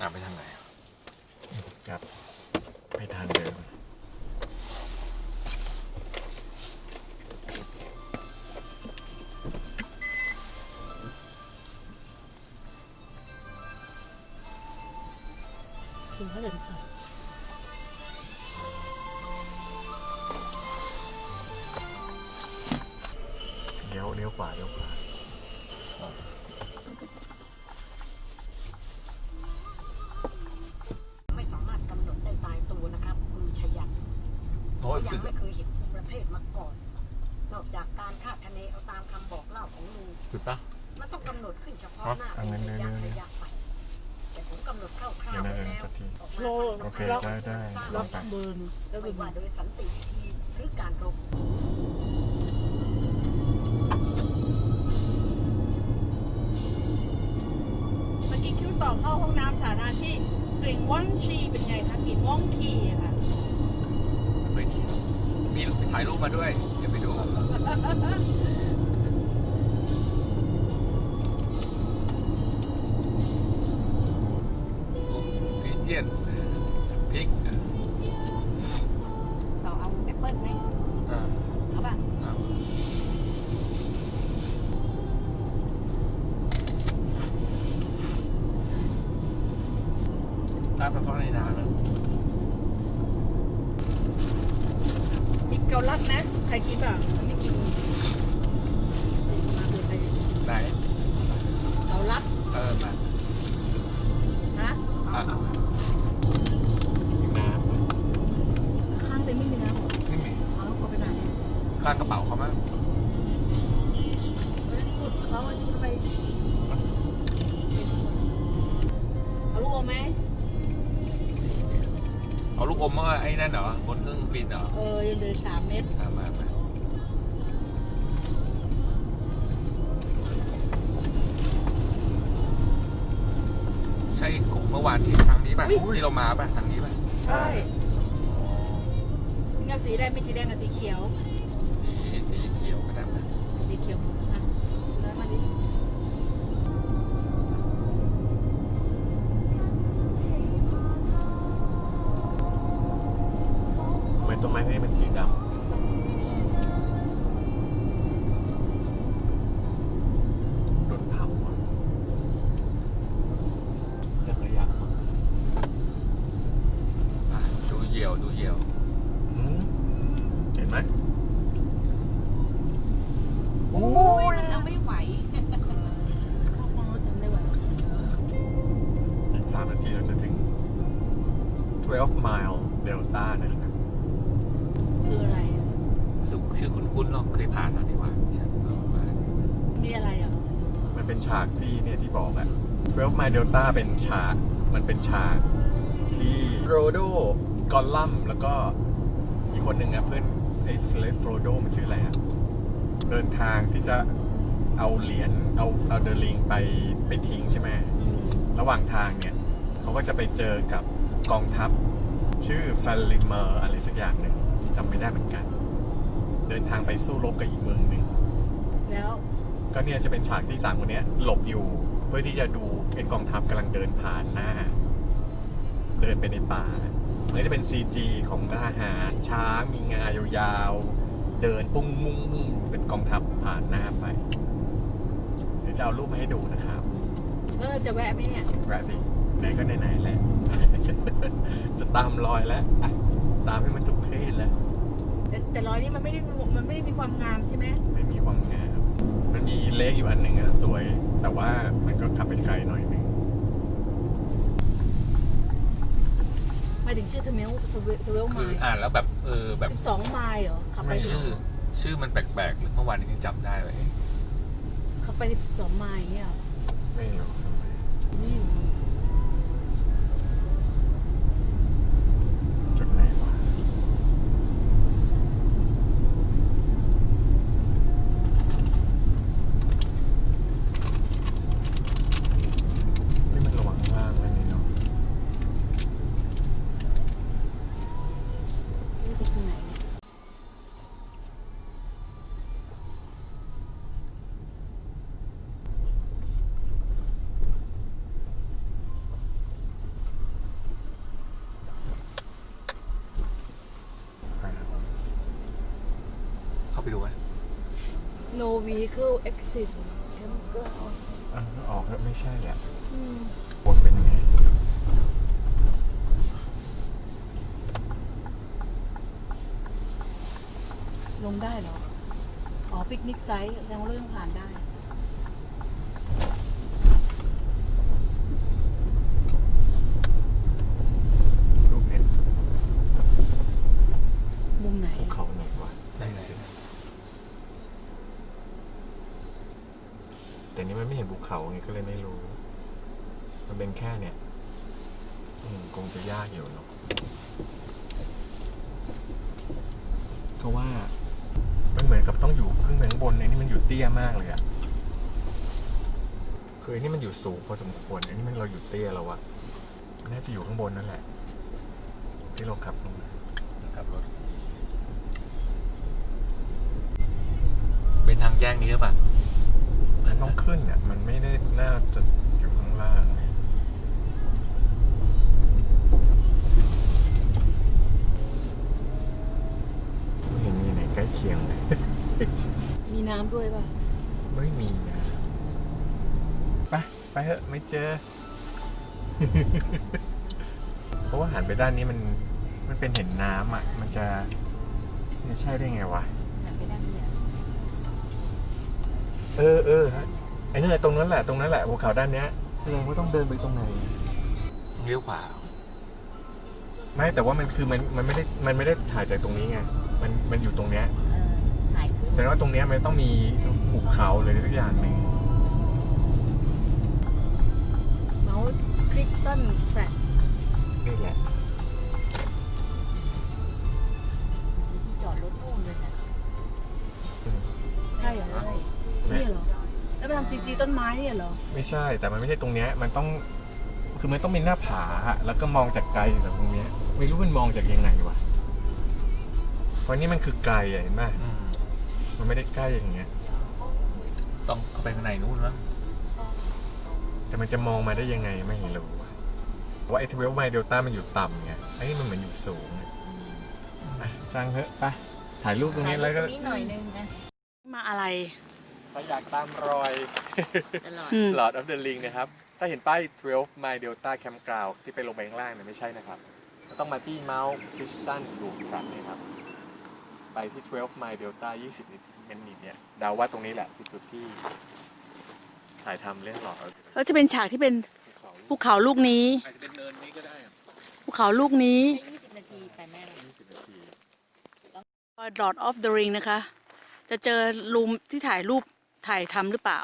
อะไปทางไหนอะกลับไปทางเดิมถึงเขาเดินผ่เลี้ยวเลี้ยวขวาเลี้ยวขวา ของลุงสุดปะ มันต้องกำหนดขึ้นเฉพาะหน้าเอาเป็นเงินระเดิยะนระยะไปแต่ผมกำหนดคร่าวเดี๋ยวๆนะไว้เดินแล้วสักทีออกมาโลโอเคได้ได้ลล็อองกไป เบิร์นแล้วไม่เป็น ว่าโดยสันติวิธีหรือการรบ เมื่อกี้คิวต่อเข้าห้องน้ำสาธารณะที่กลิ่งว่องชีเป็นไงคะกลิ่งว่องทีอะค่ะไม่ดีมีถ่ายรูปมาด้วย เดี๋ยวไปดู ยนพริกต่อเอาแอปเปิ้ลไหมอ่าเอาป่ะเอาน้ำสะท้อนในน้ำนะกินเกาลัดนะ ใครกินบ้างไม่กินมาดูไปไหน ข้างกระเป๋าเขามั้งเฮ้ยขุดเขาเอาไปเอาลูกอมไหมเอาลูกอมมาไอ้นั่นเหรอบนเครื่องบินเหรอเออยังเดินสามเมตรอะมามาใช่ของเมื่อวานที่ทางนี้ป่ะที่เรามาป่ะทางนี้ป่ะำใช่นี่สีแดงไม่สีแดงกับสีเขียว สีเขียว เราไม่ไหวเข้าห้องรถจำได้ไหวอีกสามนาทีเราจะถึง 12 mile delta นะครับคืออะไรอะสุขชื่อคุ้นๆเนาะเคยผ่านมาดีว่าใช่ก็มามีอะไรอะ มันเป็นฉากที่เนี่ยที่บอกอะ12 mile delta เป็นฉาก มันเป็นฉากที่โรโดกอลลัมแล้วก็อีกคนหนึ่งอะเพื่อนไอ้เฟลโฟโดมันชื่ออะไรอะ เดินทางที่จะเอาเหรียญเอาเอาเดอลิงไปไปทิ้งใช่ไหมอืมระหว่างทางเนี่ยเขาก็จะไปเจอกับกองทัพชื่อฟาลิเมอร์อะไรสักอย่างหนึ่งจำไม่ได้เหมือนกัน เดินทางไปสู้รบกับอีกเมืองหนึ่งแล้วก็เนี่ยจะเป็นฉากที่ต่างคนเนี้ยหลบอยู่เพื่อที่จะดูไอ้กองทัพกำลังเดินผ่านหน้า เดินไปในป่ามันก็จะเป็น CG ของทหารช้างมีงายาวๆ เดินปุ้งมุ้งมุ้งเป็นกองทัพผ่านหน้าไป เดี๋ยวจะเอารูปมาให้ดูนะครับ เออจะแวะไหมเนี่ยแรปปี้ไหนก็ไหนๆแหละ จะตามรอยแล้วอะตามให้มันทุกเพศแล้ว แต่แต่รอยนี้มันไม่ได้มันไม่ได้มีความงามใช่ไหมไม่มีความงามมันมีเลขอยู่อันหนึ่งอะสวย แต่ว่ามันก็ขับไปไกลหน่อยหนึง ห มายถึงชื่อเทเมลเทเวลไมคือล์อ่านแล้วแบบเออแบบสองไมล์เหรอขับไปชื่อ ชื่อมันแปลกๆหรือเมื่อวานนี้ยังจำได้เลยขับไปสองไมล์เนี่ยเหรอไม่รู้ทำไมนี่ จุดไหนวะนี่มันระวังล่างไว้นี่เนาะ นี่คือที่ไหนเนี่ย ไปดูไหม no vehicle exit campground อะออกแล้วไม่ใช่อะอืมบนเป็นยังไงลงได้เหรอ อ๋อปิกนิกไซต์ยังเริ่มผ่านได้ รูปเน็ต มุมไหน ภูเขาไหนวะ ได้ไหน แต่นี่มันไม่ เขาไงก็เลยไม่รู้ มันเป็นแค่เนี่ยคงจะยากอยู่เนาะเพราะว่า มันเหมือนกับต้องอยู่ขึ้นไปข้างบนไอ้นี่มันอยู่เตี้ยมากเลยอะคือนี่มันอยู่สูงพอสมควรอ้นี่มันเราอยู่เตี้ยแล้วอะน่าจะอยู่ข้างบนนั่นแหละ ที่เราขับลงขับรถเป็นทางแยกนี้หรือเปล่า มันต้องขึ้นเนี่ยมันไม่ได้น่าจะอยู่ข้างล่างไม่เห็นมีไหนใกล้เคียงเลย มีน้ำด้วยป่ะ ไม่มีนะไปไปเถอะไม่เจอ เพราะว่าหันไปด้านนี้มันมันเป็นเห็นน้ำอะ มันจะไม่ใช่ได้ไงวะไปด้านนี้ เออเออไอ้นี่นแหละตรงนั้นแหละตรงนั้นแหละภูเขาด้านเนี้ยแสดงว่าต้องเดินไปตรงไหน เลี้ยวขวาไม่แต่ว่ามันคือมันมันไม่ได้มันไม่ได้ถ่ายจากตรงนี้ไงมันมันอยู่ตรงเนี้ยถ่ายขึ้นแสดงว่าตรงเนี้ยมันต้องมีภูเขาเลยสักอย่างหนึ่งเมาส์คริสตันแฟลตนี่แหละ แล้วไปทำจีจีต้นไม้เนี่ยเหรอ ไม่ใช่ แต่มันไม่ใช่ตรงเนี้ยมันต้องคือมันต้องมีหน้าผาอะแล้วก็มองจากไกลจากตรงเนี้ยไม่รู้มันมองจากยังไงวะเพราะนี่มันคือไกลอะเห็นไหมอืมมันไม่ได้ใกล้อย่างเงี้ย ต้องเข้าไปข้างในนู้นมั้งแต่มันจะมองมาได้ยังไงไม่รู้อะว่าไอ้ทเวลไมเดลต้ามันอยู่ต่ำไงไอ้นี่มันเหมือนอยู่สูงอะอะจ้างเถอะไปถ่ายรูปตรงนี้แล้วก็ตรงนี้หน่อยนึงนะมาอะไร ถ้าอยากตามรอยตลอดอืม Lord of the Ring นะครับ ถ้าเห็นป้าย 12 mile delta campground ที่ไปลงไปข้างล่างเนี่ยไม่ใช่นะครับต้องมาที่ Mount Crichton Loop Track เนี่ยครับ ไปที่ 12 mile delta 20 นิดเมตรเนี่ยเดาว่าตรงนี้แหละที่จุดที่ถ่ายทำเรื่อง Lord of the Ring แล้วจะเป็นฉากที่เป็นภูเขาภูเขาลูกนี้ อาจจะเป็นเนินนี้ก็ได้อะภูเขาลูกนี้20นาทีไปแม่20นาที Lord of the Ring นะคะ จะเจอรูมที่ถ่ายรูป ถ่ายทำหรือเปล่า